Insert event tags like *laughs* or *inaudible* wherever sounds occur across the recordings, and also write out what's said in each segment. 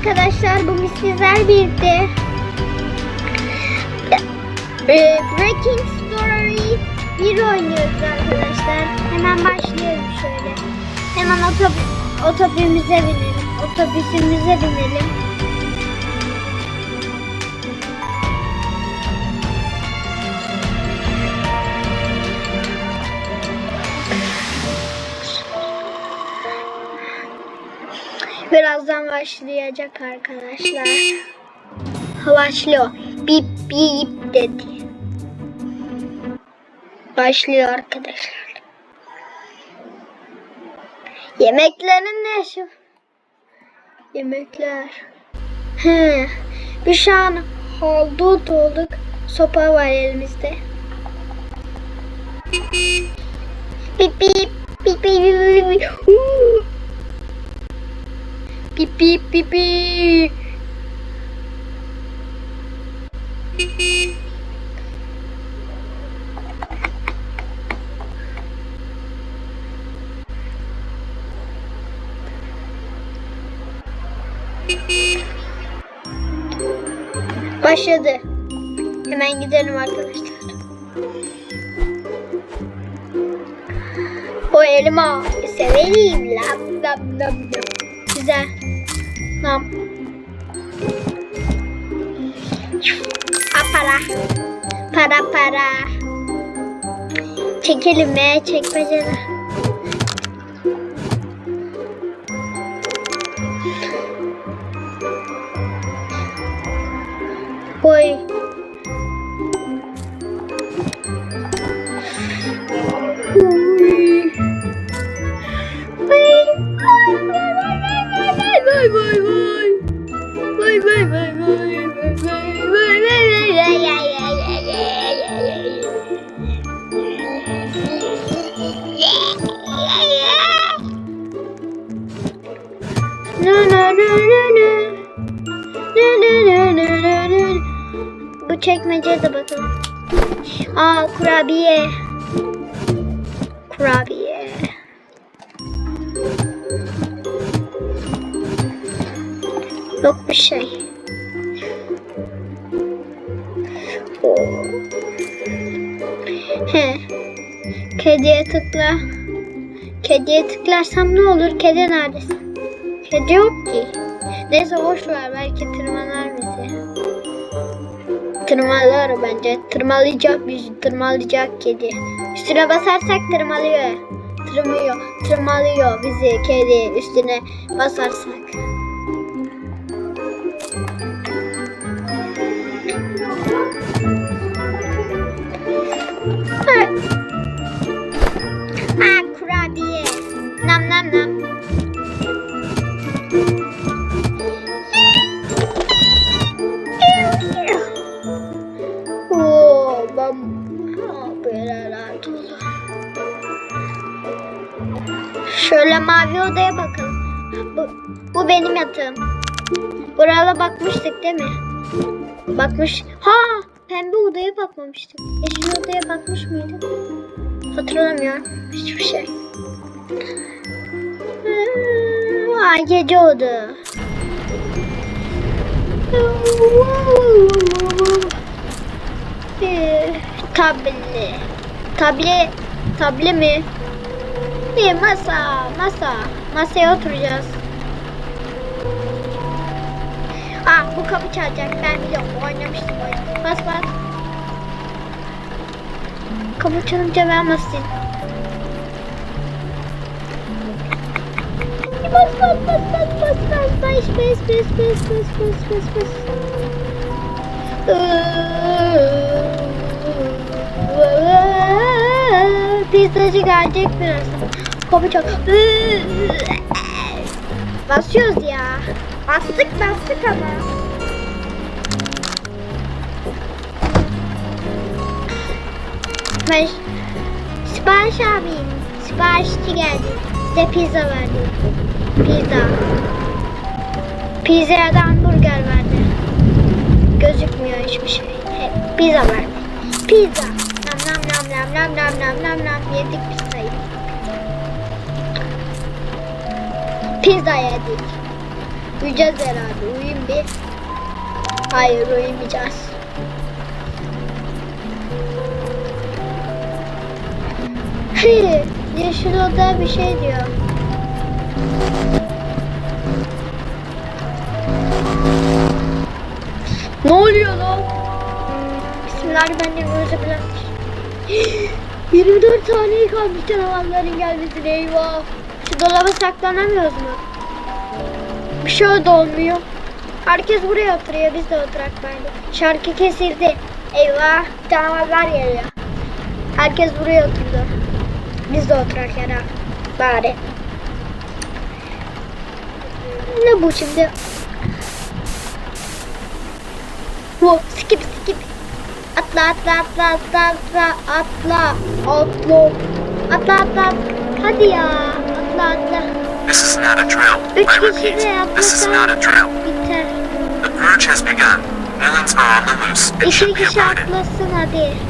arkadaşlar bugün sizler birlikte e, Breaking Story 1 oynuyoruz arkadaşlar. Hemen başlayalım şöyle. Hemen otobü otobüsümüze binelim. Otobüsümüze binelim. Birazdan başlayacak arkadaşlar. Başlıyor. Bip bip dedi. Başlıyor arkadaşlar. Yemeklerin ne şu? Yemekler. He. Bir şu an haldut olduk. Sopa var elimizde. Bip bip bip bip. Huu. Bip bip bip. Başladı. Hemen gidelim arkadaşlar. O elma severim. Lam lam lam lam. parar. Parar, tem que ele mete aí que vai. Oi. Kurabiye. Kurabiye. Yok bir şey. Oo. He. Kediye tıkla. Kediye tıklarsam ne olur? Kedi neredesin? Kedi yok ki. Neyse boş ver belki tırmalar bizi. Tırmalar bence. Tırmalayacak bizi. Tırmalayacak kedi. Üstüne basarsak tırmalıyor. Tırmıyor. Tırmalıyor bizi kedi üstüne basarsak. Şöyle mavi odaya bakalım. Bu, bu benim yatağım. Buraya bakmıştık değil mi? Bakmış. Ha, pembe odaya bakmamıştık. Yeşil odaya bakmış mıydık? Hatırlamıyorum. Hiçbir şey. Hmm, Aa, gece oda. Ee, Tabli. Tabli. Tabli mi? Bir masa. Masa. Masaya oturacağız. Aa bu kapı çalacak. Ben biliyorum. Oynamıştım oyunu. Bas bas. Kapı çalınca ben basayım. Bas bas bas bas bas bas bas bas bas bas bas bas bas bas. Pizzacı gelecek birazdan. Kapı çok. Basıyoruz ya. Bastık bastık ama. Ben sipariş abiyim. Siparişçi geldi. Size pizza verdi. Pizza. Pizzaya da hamburger verdi. Gözükmüyor hiçbir şey. Pizza verdi. Pizza. Nam nam nam nam nam yedik pizzayı. Pizza yedik. Uyuyacağız herhalde. Uyuyun bir. Hayır uyumayacağız. Hı, yeşil oda bir şey diyor. Ne oluyor lan? Bismillahirrahmanirrahim. 24 saniye kalmış canavarların gelmesine eyvah. Şu dolaba saklanamıyoruz mu? Bir şey de olmuyor. Herkes buraya oturuyor biz de oturak bence. Şarkı kesildi. Eyvah canavarlar geliyor. Herkes buraya oturdu. Biz de oturak yana. Bari. Ne bu şimdi? Bu skip. Atla atla atla atla atla atla atla atla atla hadi ya atla atla This is not a drill. I repeat, this is not a drill. biter The purge has begun. Villains are on the loose and should be hadi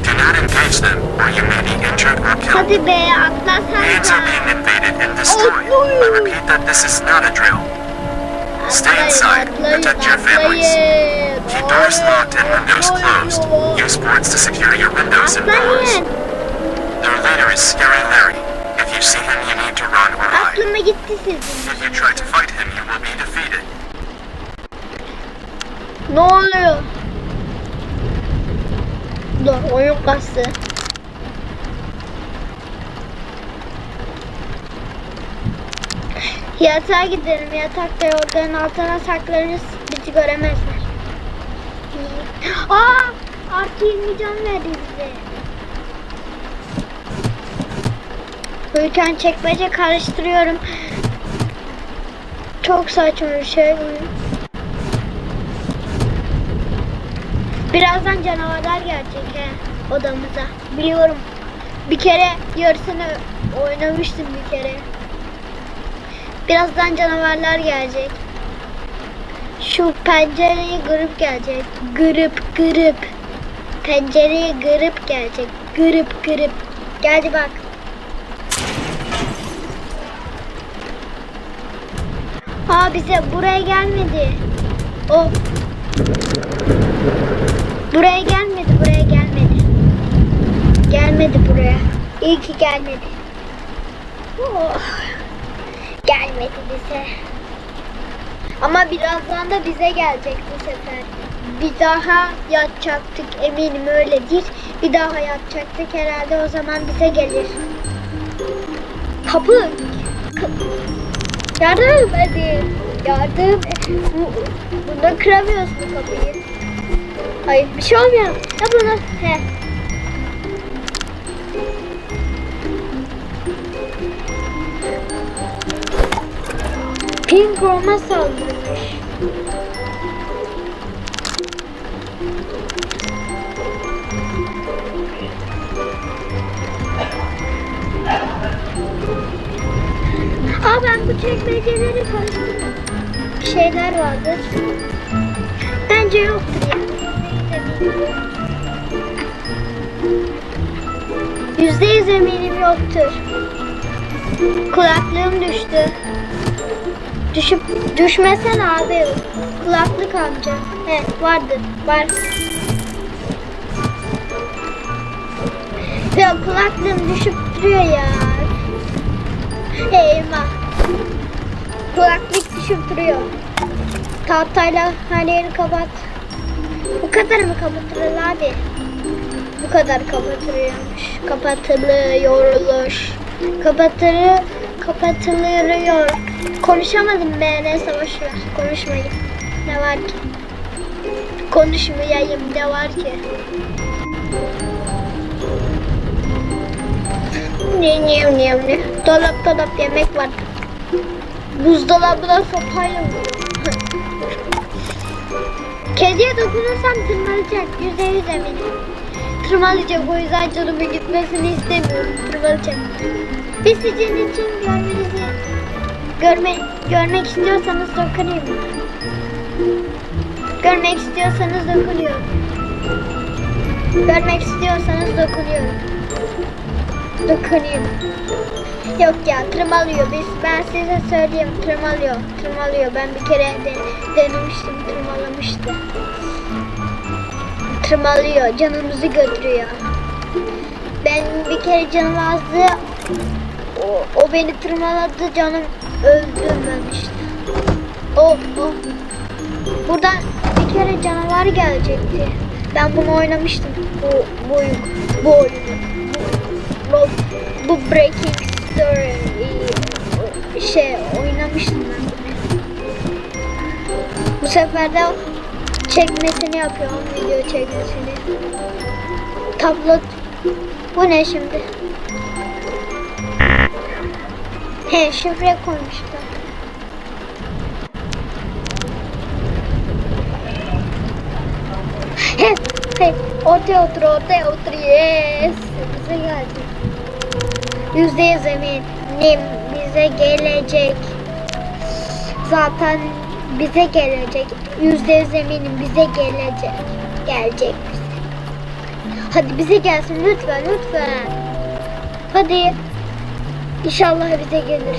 Do not engage them, or you may be injured or killed. hadi be Lands atlasanıza are being invaded and destroyed. I repeat that this is not a drill. Stay inside. Protect your families. Keep doors locked and windows closed. Use boards to secure your windows and doors. Their leader is Scary Larry. If you see him, you need to run or hide. Aklıma gitti sizin. If you try to fight him, you will be defeated. Ne oluyor? Dur oyun kastı. Yatağa gidelim. Yatakta yorganın altına saklanırız. Bizi göremezler. Aa! Artı 20 can verdi bize. Uyurken çekmece karıştırıyorum. Çok saçma bir şey oyun. Birazdan canavarlar gelecek he odamıza. Biliyorum. Bir kere yarısını oynamıştım bir kere. Birazdan canavarlar gelecek. Şu pencereyi kırıp gelecek. Kırıp kırıp. Pencereyi kırıp gelecek. Kırıp kırıp. Geldi bak. Aa bize buraya gelmedi. O Buraya gelmedi, buraya gelmedi. Gelmedi buraya. İyi ki gelmedi. Oh. Gelmedi bize. Ama birazdan da bize gelecek bu sefer. Bir daha yatacaktık eminim öyledir. Bir daha yatacaktık herhalde o zaman bize gelir. Kapı. Ka- Yardım hadi. Yardım. Bu, bunda kıramıyoruz bu kapıyı. Hayır bir şey olmuyor. Ya bunu. He. Pink Roma saldırmış. Aa ben bu çekmeceleri karıştırdım. Bir şeyler vardır. Bence yoktur yani. Yüzde yüz eminim yoktur. Kulaklığım düştü. Düşüp düşmesen abi. Kulaklık amca. He vardı. Var. Ya kulaklığım düşüp duruyor ya. Eyvah. Kulaklık düşüp duruyor. Tahtayla her yeri kapat. Bu kadar mı kapatılır abi? Bu kadar kapatılıyormuş. Kapatılıyormuş. Kapatılır, kapatılıyor. Konuşamadım be neyse boş ver. Konuşmayayım. Ne var ki? Konuşmayayım ne var ki? Ne ne ne ne? Dolap dolap yemek var. Buzdolabına sopayla. *laughs* Kediye dokunursam tırmalayacak. Yüzde yüz eminim. Tırmalayacak. O yüzden canımın gitmesini istemiyorum. Tırmalayacak. Biz sizin için görmenizi görme, görmek istiyorsanız dokunayım mı? Görmek istiyorsanız dokunuyorum. Görmek istiyorsanız dokunuyorum. Dokunayım. Yok ya tırmalıyor. Biz, ben size söyleyeyim tırmalıyor. Tırmalıyor. Ben bir kere de, denemiştim tırmalamıştı. Tırmalıyor. Canımızı götürüyor. Ben bir kere canım azdı. O, o beni tırmaladı. Canım işte. Oh oh. Buradan bir kere canavar gelecekti. Ben bunu oynamıştım. Bu, bu, oyun- bu oyunu. Bu, bu Breaking Story şey oynamıştım ben. Bu sefer de çekmesini yapıyorum. Video çekmesini. Tablo bu ne şimdi? He şifre koymuşlar. He, he, ortaya otur, ortaya otur, yes. Bize geldi. Yüzde yüz eminim bize gelecek. Zaten bize gelecek. Yüzde yüz eminim bize gelecek. Gelecek bize. Hadi bize gelsin lütfen, lütfen. Hadi. İnşallah bize gelir.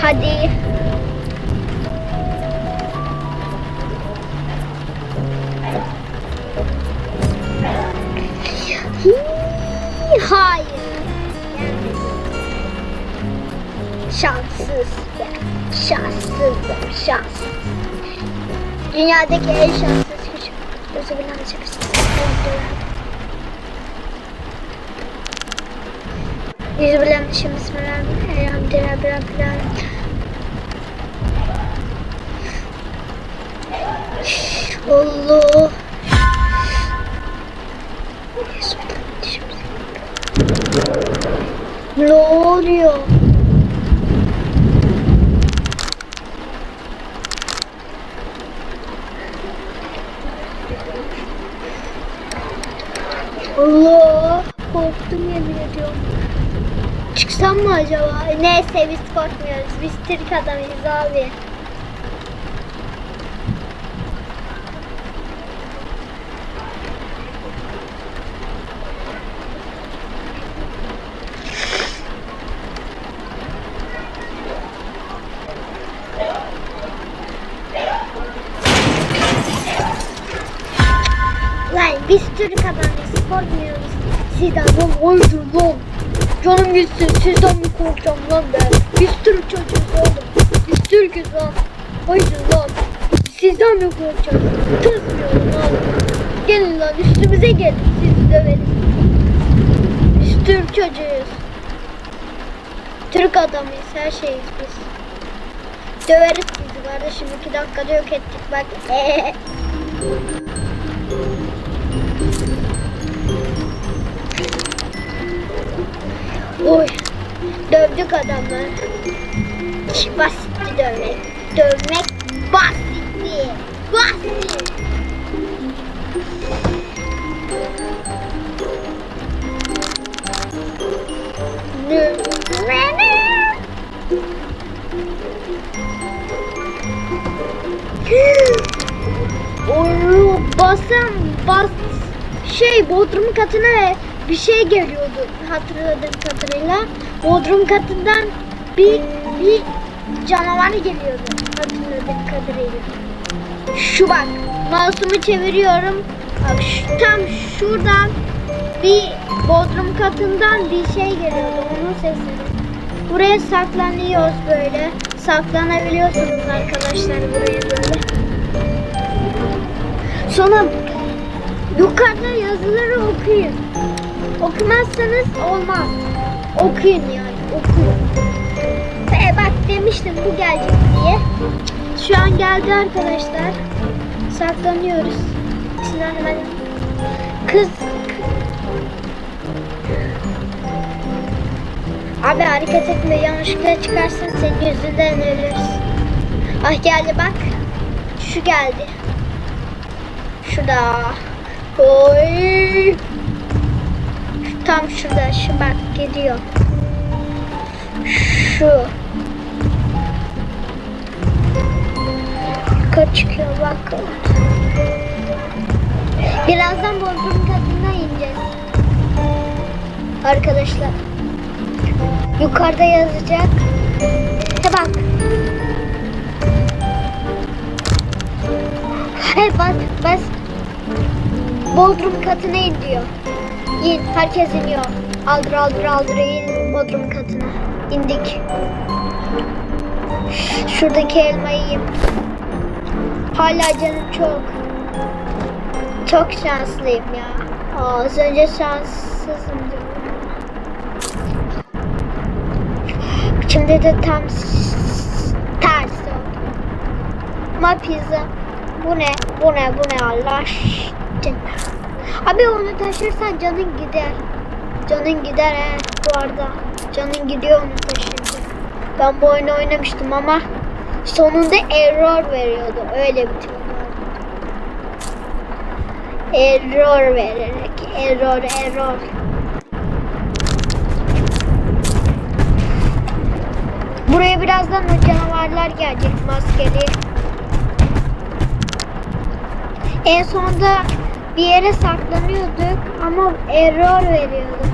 Hadi. Hayır. Şanssız ben. Şanssızım. Şanssız. Dünyadaki en şanssız kişi. Özür dilerim. Yüzü bilen şimdi Bismillahirrahmanirrahim. Rabbil Alamin. Allah. Ne oluyor? Çıksam mı acaba? Neyse biz korkmuyoruz. Biz Türk adamıyız abi. Lan biz Türk adamıyız. Korkmuyoruz. Oydur lan. Canım gitsin sizden mi korkacağım lan ben? Biz Türk çocuğuz oğlum. Biz Türk'üz lan. Oydur lan. Sizden mi korkacağım? Tırsmıyorum lan. Gelin lan üstümüze gelin. Sizi döveriz. Biz Türk çocuğuyuz. Türk adamıyız. Her şeyiz biz. Döveriz sizi kardeşim. iki dakikada yok ettik bak. *laughs* Oy. Dövdük. Hiç basitti dövmek. Dövmek basitti. Basit. Oru basın bas şey bodrum katına bir şey geliyordu hatırladığım kadarıyla. Bodrum katından bir bir canavar geliyordu hatırladığım kadarıyla. Şu bak mouse'umu çeviriyorum. Bak şu, tam şuradan bir bodrum katından bir şey geliyordu onun sesi. Buraya saklanıyoruz böyle. Saklanabiliyorsunuz arkadaşlar buraya böyle. Sonra yukarıda yazıları okuyun. Okumazsanız olmaz. Okuyun yani okuyun. Ve bak demiştim bu gelecek diye. Şu an geldi arkadaşlar. Saklanıyoruz. Bismillahirrahmanirrahim. Kız Abi hareket etme yanlışlıkla çıkarsın senin yüzünden ölürüz. Ah geldi bak. Şu geldi. Şurada. Oy. Tam şurada. Şu bak gidiyor. Şu. Yukarı çıkıyor bak. Birazdan Bodrum katına ineceğiz. Arkadaşlar. Yukarıda yazacak. He bak. He bak bas. Bodrum katına in diyor. İn. Herkes iniyor. Aldır aldır aldır in Bodrum katına. İndik. Şuradaki elmayı yiyeyim. Hala canım çok. Çok şanslıyım ya. Aa, az önce şanssızım. Şimdi de tam ters oldu. Ama pizza. Bu ne? Bu ne? Bu ne Allah aşkına. Abi onu taşırsan canın gider. Canın gider he bu arada. Canın gidiyor onu taşırsa. Ben bu oyunu oynamıştım ama sonunda error veriyordu. Öyle bitiyordu. Error vererek. Error, error. Buraya birazdan o canavarlar gelecek maskeli. En sonunda bir yere saklanıyorduk ama error veriyordu.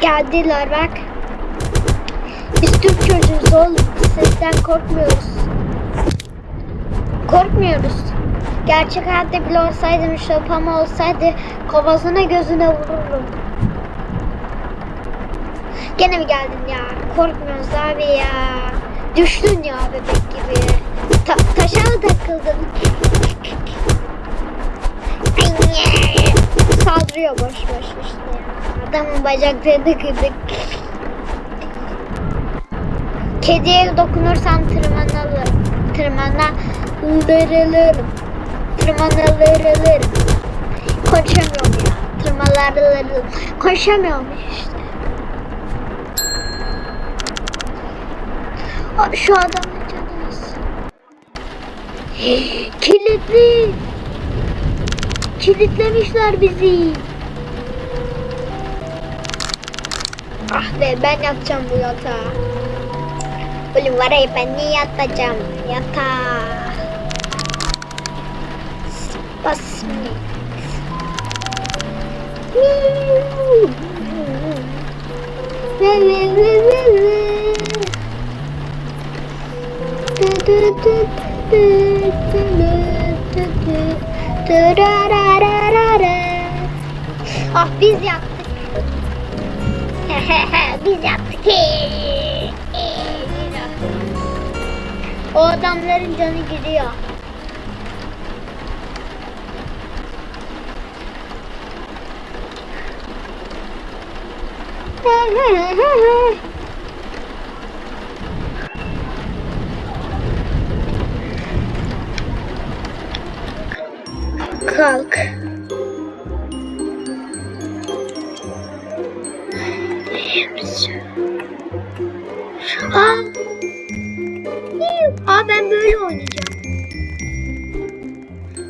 Geldiler bak. Biz Türk çocuğuz oğlum. Sesten korkmuyoruz. Korkmuyoruz. Gerçek hayatta bile olsaydım şopam olsaydı kafasına gözüne vururum. Gene mi geldin ya? Korkmuyoruz abi ya. Düştün ya bebek gibi. Ta- taşa mı takıldın? Saldırıyor boş boş işte ya. Adamın bacaklarını kırdık. Kediye dokunursam tırmanalım. Tırmanalırım. Tırmanalırım. Konuşamıyorum ya. Tırmanalırım. Konuşamıyorum işte. Aa, Şu adamın canınız. *gasps* Kilitli. Kilitlemişler bizi. Ah be ben yatacağım bu yatağa. Oğlum var ya ben niye yatacağım yatağa. Basmi. Ah biz yaptık. *laughs* biz yaptık. O adamların canı gidiyor. *laughs*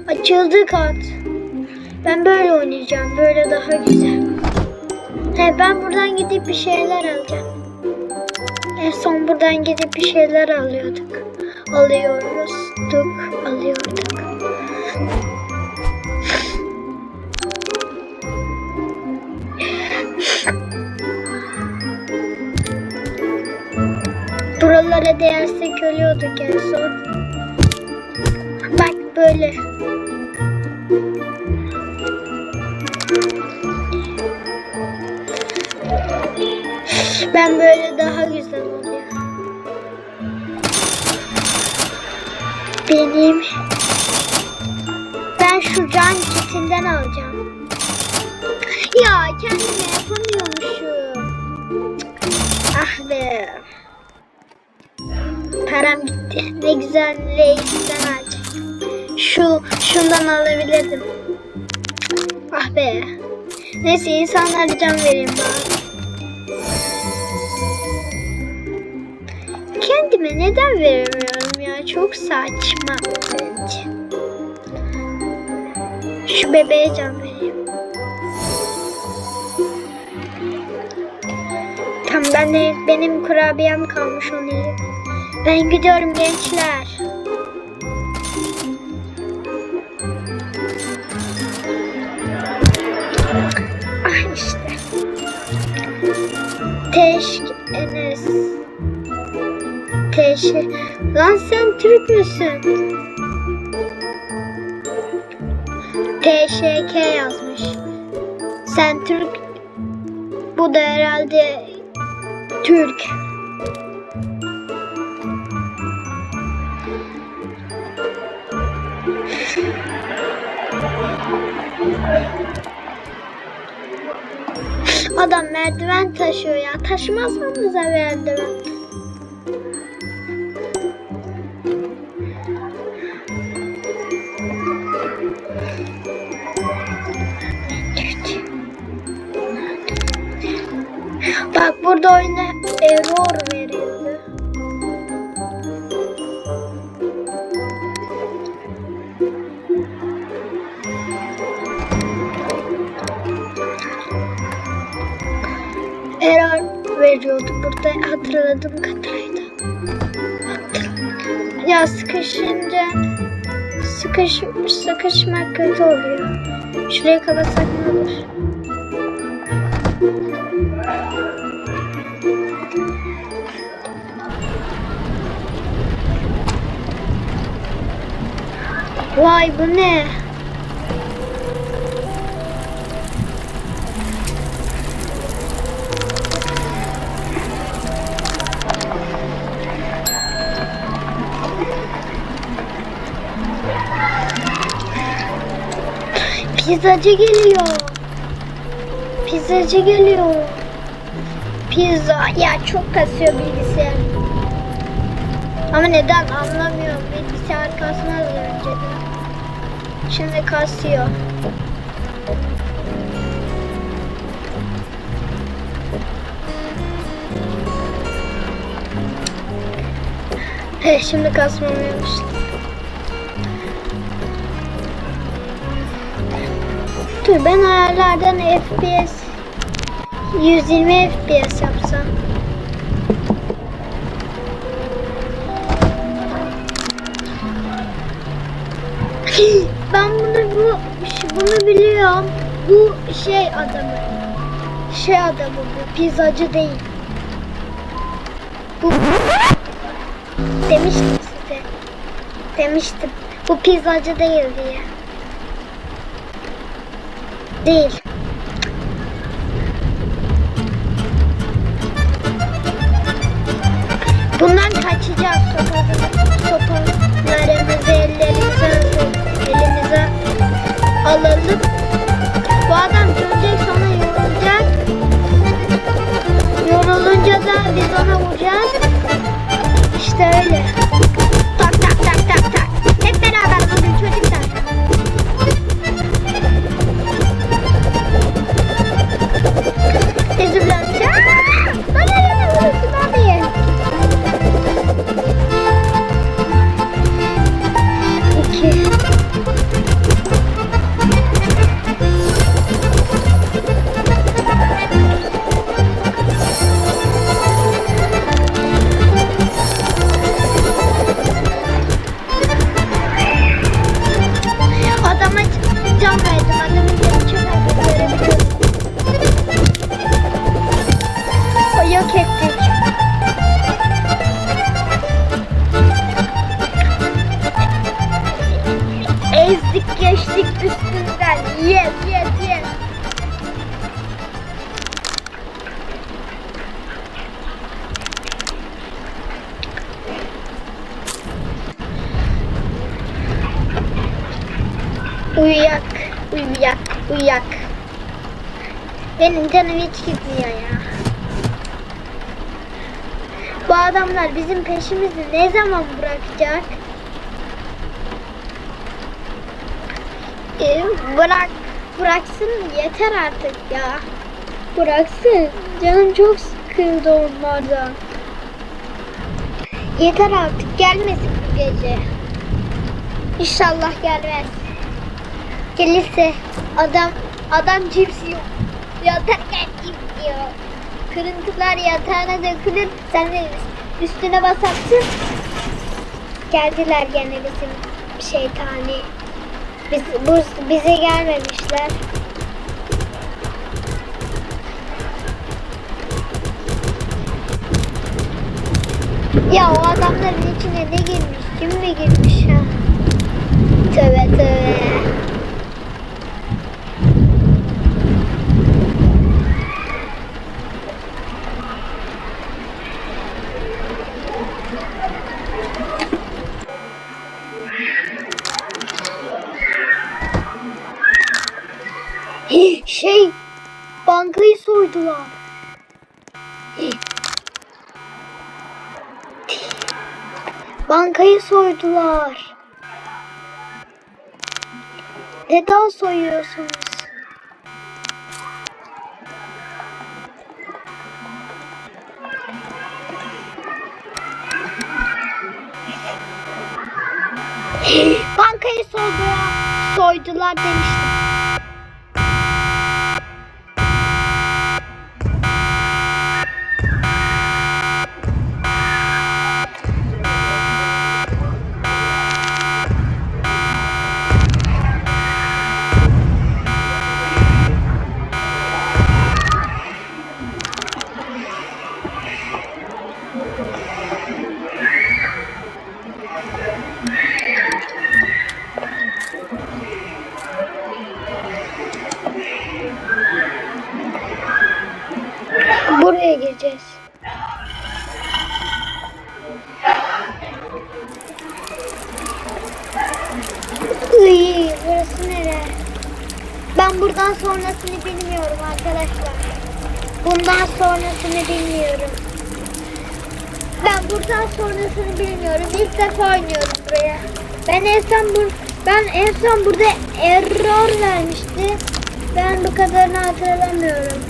Açıldı kart. Ben böyle oynayacağım. Böyle daha güzel. He ben buradan gidip bir şeyler alacağım. En son buradan gidip bir şeyler alıyorduk. Alıyoruz. Duk, alıyorduk. Buralara değersek ölüyorduk en son. Böyle. Ben böyle daha güzel oluyor. Benim ben şu can kitinden alacağım. Ya kendime yapamıyormuşum. Ah be. Param bitti. Ne güzel reisten alacağım. Şu şundan alabilirdim. Ah be. Neyse insanlara can vereyim bari. Kendime neden veremiyorum ya? Çok saçma bence. Şu bebeğe can vereyim. Tam ben de benim kurabiyem kalmış onu yiyeyim. Ben gidiyorum gençler. Teşk Enes. Teşk. Lan sen Türk müsün? TŞK yazmış. Sen Türk. Bu da herhalde Türk. Adam merdiven taşıyor ya. Taşımazsanıza merdiven. Bak burada oyuna error burada hatırladığım kadarıyla. Ya sıkışınca sıkış, sıkışmak kötü oluyor. Şurayı kapatsak ne olur? Vay bu ne? Pizzacı geliyor. Pizzacı geliyor. Pizza ya çok kasıyor bilgisayar. Ama neden anlamıyorum. Bilgisayar kasmaz önceden. Şimdi kasıyor. He şimdi kasmamıyormuş. Dur ben ayarlardan FPS 120 FPS yapsam. *gasps* Ben bunu bu bunu biliyorum. Bu şey adamı. Şey adamı bu. Pizzacı değil. Bu demiştim size. Demiştim. Bu pizzacı değil diye. Değil. Bundan kaçacağız sopalarımızı, ellerimize elimize alalım. Bu adam dönecek sonra yorulacak. Yorulunca da biz ona vuracağız. İşte öyle. Bizim peşimizi ne zaman bırakacak? Ee, bırak, bıraksın yeter artık ya. Bıraksın. Canım çok sıkıldı onlardan. Yeter artık gelmesin bu gece. İnşallah gelmez. Gelirse adam adam cips yiyor. Yatarken cips yiyor. Kırıntılar yatağına dökülür. Sen de Üstüne basattı. Geldiler gene bizim şeytani. Biz, bu, bize gelmemişler. Ya o adamların içine ne girmiş? Kim mi girmiş ha? Tövbe tövbe. Şey, bankayı soydular. Bankayı soydular. Neden soyuyorsunuz? Bankayı soydular. Soydular demiştim. Buraya gireceğiz. Iy, burası nere? Ben buradan sonrasını bilmiyorum arkadaşlar. Bundan sonrasını bilmiyorum. Ben buradan sonrasını bilmiyorum. İlk defa oynuyorum buraya. Ben en son bur ben en son burada error vermişti. Ben bu kadarını hatırlamıyorum.